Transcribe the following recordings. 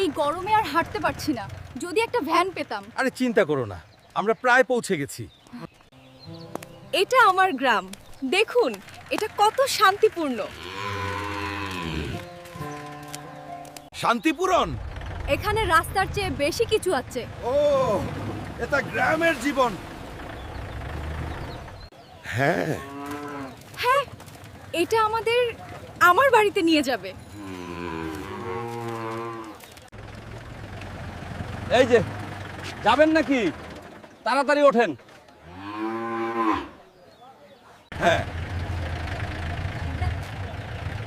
এই গরমে আর হাঁটতে পারছি না। যদি একটা ভ্যান পেতাম। আরে চিন্তা করো না আমরা প্রায় পৌঁছে গেছি। এটা আমার গ্রাম। দেখুন এটা কত শান্তিপূর্ণ। শান্তিপূরণ এখানে রাস্তার চেয়ে বেশি কিছু আছে। ও এটা গ্রামের জীবন। হ্যাঁ। হ্যাঁ এটা আমাদের আমার বাড়িতে নিয়ে যাবে। এই যে যাবেন নাকি? তাড়াতাড়ি ওঠেন।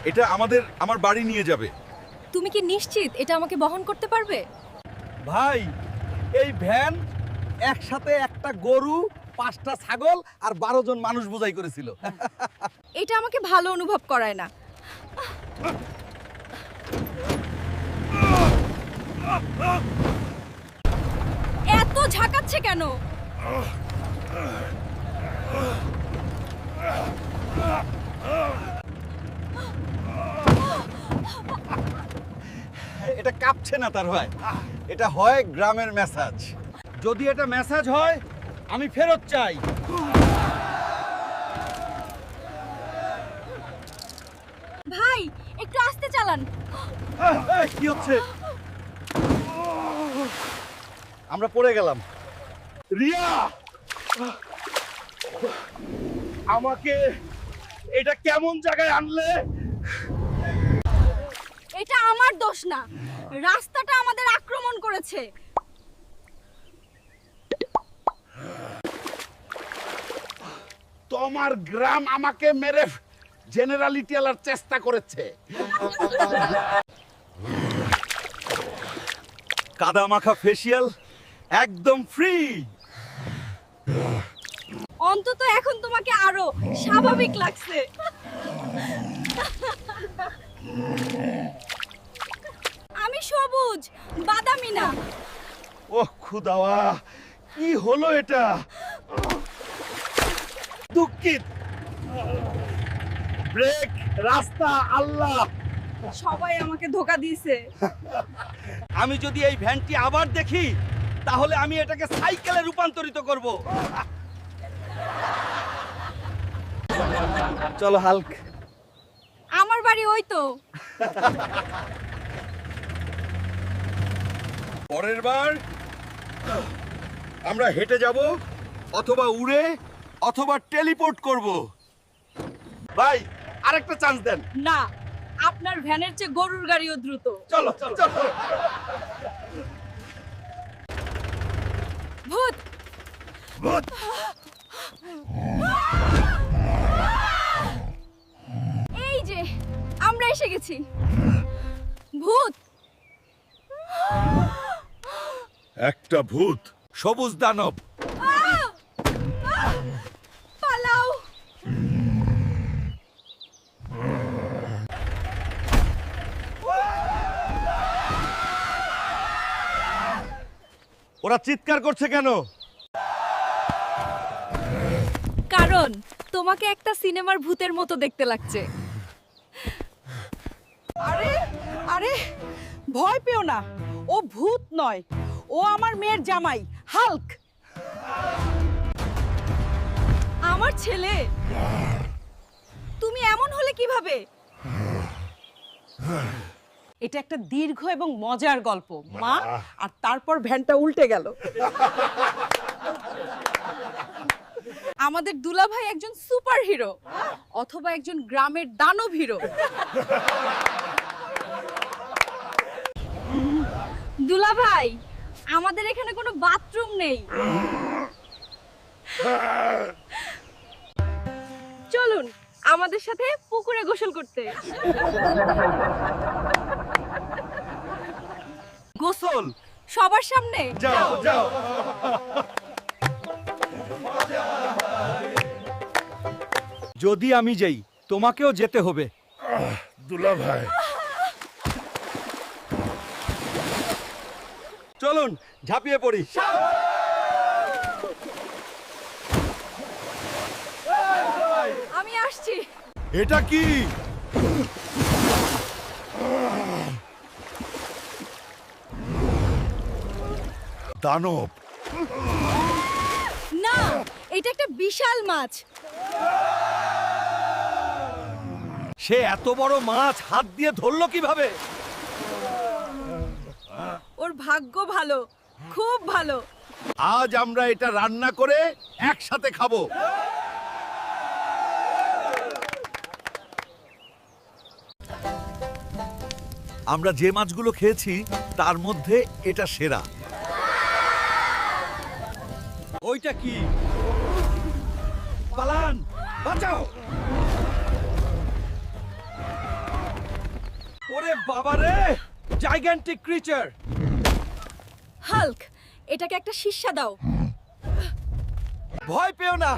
এটা আমাদের আমার বাড়ি নিয়ে যাবে। তুমি কি নিশ্চিত এটা আমাকে বহন করতে পারবে? ভাই এই ভ্যান একসাথে একটা গরু পাঁচটা ছাগল আর বারো জন মানুষ বোঝাই করেছিল। এটা আমাকে ভালো অনুভব করায় না। এত ঝাঁকাচ্ছে কেন? এটা কাঁপছে না তার ভাই। এটা হয় গ্রামের মেসাজ। যদি এটা মেসাজ হয় আমি ফেরত চাই। ভাই একটু আস্তে চালান। কি হচ্ছে? আমরা পড়ে গেলাম। রিয়া! আমাকে এটা কেমন জায়গায় আনলে? এটা আমার দোষ না। রাস্তাটা আমাদের আক্রমণ করেছে। তোমার গ্রাম আমাকে মেরে জেনারেলিটি আলার চেষ্টা করেছে। কাদা মাখা ফেসিয়াল একদম ফ্রি অন্তত এখন তোমাকে আরও স্বাভাবিক লাগছে। আমি সবুজ বাদামি না। ও খুদাওয়া কি হলো এটা? দুঃখিত। ব্রেক রাস্তা আল্লাহ। সবাই আমাকে ধোকা দিয়েছে। আমি যদি এই ভ্যানটি আবার দেখি তাহলে আমি এটাকে সাইকেলে রূপান্তরিত করব। চলো হাল্ক। আমার বাড়ি ওই তো। পরের বার আমরা হেঁটে যাব অথবা উড়ে অথবা টেলিপোর্ট করব। ভাই আরেকটা চান্স দেন। না আপনার ভ্যানের চেয়ে গরুর গাড়িও দ্রুত। চলো চলো। ভূত! ভূত! এই যে আমরা এসে গেছি। ভূত! একটা ভূত! সবুজ দানব! ওরা চিৎকার করছে কেন? কারণ তোমাকে একটা সিনেমার ভূতের মতো দেখতে লাগছে। আরে আরে ভয় পেও না। ও ভূত নয়। ও আমার মেয়ের জামাই হাল্ক। আমার ছেলে। তুমি এমন হলে কীভাবে? এটা একটা দীর্ঘ এবং মজার গল্প। মা আর তারপর ভ্যানটা উল্টে গেল। আমাদের দুলাভাই একজন সুপার হিরো অথবা একজন গ্রামের দানব হিরো। দুলাভাই আমাদের এখানে কোনো বাথরুম নেই। চলুন আমাদের সাথে পুকুরে গোসল করতে। গোসল। সবার সামনে? যাও যাও। যদি আমি যাই তোমাকেও যেতে হবে। দুলা ভাই। চলুন ঝাঁপিয়ে পড়ি। আমি আসছি। এটা কি? দানব। না এটা একটা বিশাল মাছ। সে এত বড় মাছ হাত দিয়ে ধরলো কীভাবে? ওর ভাগ্য ভালো খুব ভালো। আজ আমরা এটা রান্না করে একসাথে খাব। আমরা যে মাছগুলো খেয়েছি তার মধ্যে এটা সেরা। ওইটা কি? পালান বাঁচাও। ওরে বাবা রে জাইগ্যান্টিক ক্রিচার হাল্ক এটাকে একটা শিষ্যা দাও। ভয় পেও না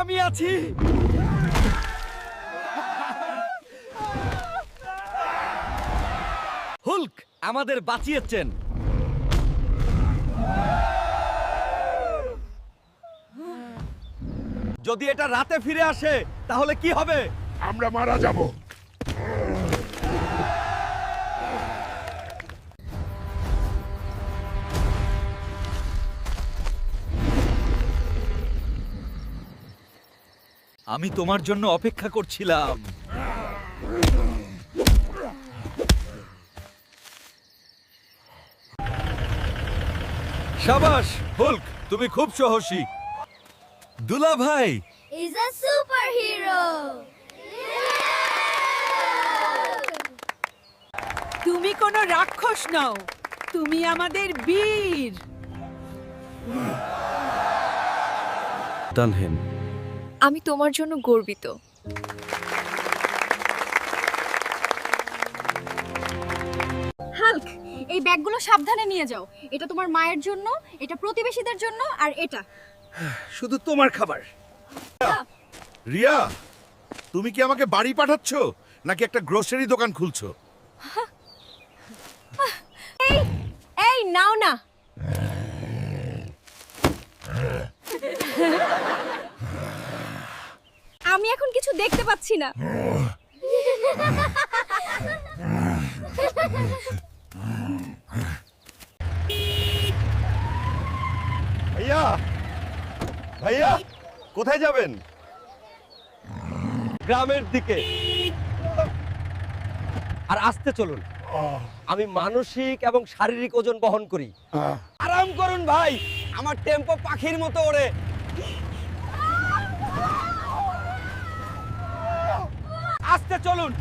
আমি আছি। হুল্ক আমাদের বাঁচিয়েছেন। যদি এটা রাতে ফিরে আসে তাহলে কি হবে? আমরা মারা যাব। আমি তোমার জন্য অপেক্ষা করছিলাম। সাবাস হুল্ক তুমি খুব সাহসী। দুলা ভাই is a superhero. তুমি কোনো রাক্ষস নও তুমি আমাদের বীর। তানহেন। আমি তোমার জন্য গর্বিত। হাল্ক এই ব্যাগগুলো সাবধানে নিয়ে যাও। এটা তোমার মায়ের জন্য এটা প্রতিবেশীদের জন্য আর এটা। শুধু তোমার খাবার। রিয়া! তুমি কি আমাকে বাড়ি পাঠাচ্ছ নাকি একটা গ্রোসারি দোকান খুলছো? এই এই নাও না। আমি এখন কিছু দেখতে পাচ্ছি না। ভাইয়া ভাইয়া কোথায় যাবেন? গ্রামের দিকে। আর আসতে চলুন। আমি মানসিক এবং শারীরিক ওজন বহন করি। আরাম করুন ভাই। আমার টেম্পো পাখির মতো ওড়ে। আসতে চলুন।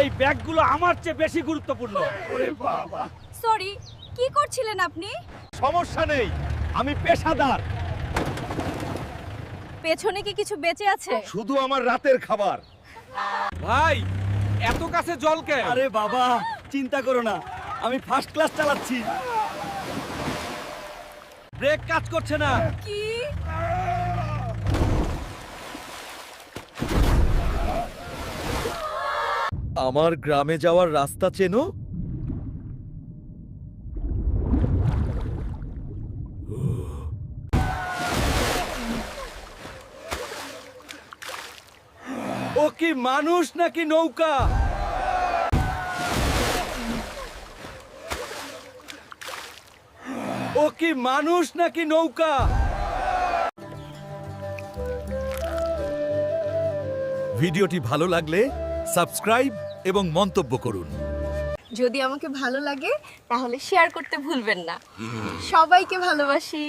এই ব্যাগগুলো আমার চেয়ে বেশি গুরুত্বপূর্ণ। সরি কি করছিলেন আপনি? সমস্যা নেই। আমি পেশাদার। পেছনে কি কিছু বেঁচে আছে? শুধু আমার রাতের খাবার। ভাই এত কাছে জল কে আরে বাবা চিন্তা করো না আমি ফার্স্ট ক্লাস চালাচ্ছি। ব্রেক কাজ করছে না। কি? আমার গ্রামে যাওয়ার রাস্তা চেনো? ও কি মানুষ নাকি নৌকা? ও কি মানুষ নাকি নৌকা? ভিডিওটি ভালো লাগলে সাবস্ক্রাইব এবং মন্তব্য করুন। যদি আমাকে ভালো লাগে তাহলে শেয়ার করতে ভুলবেন না। সবাইকে ভালোবাসি।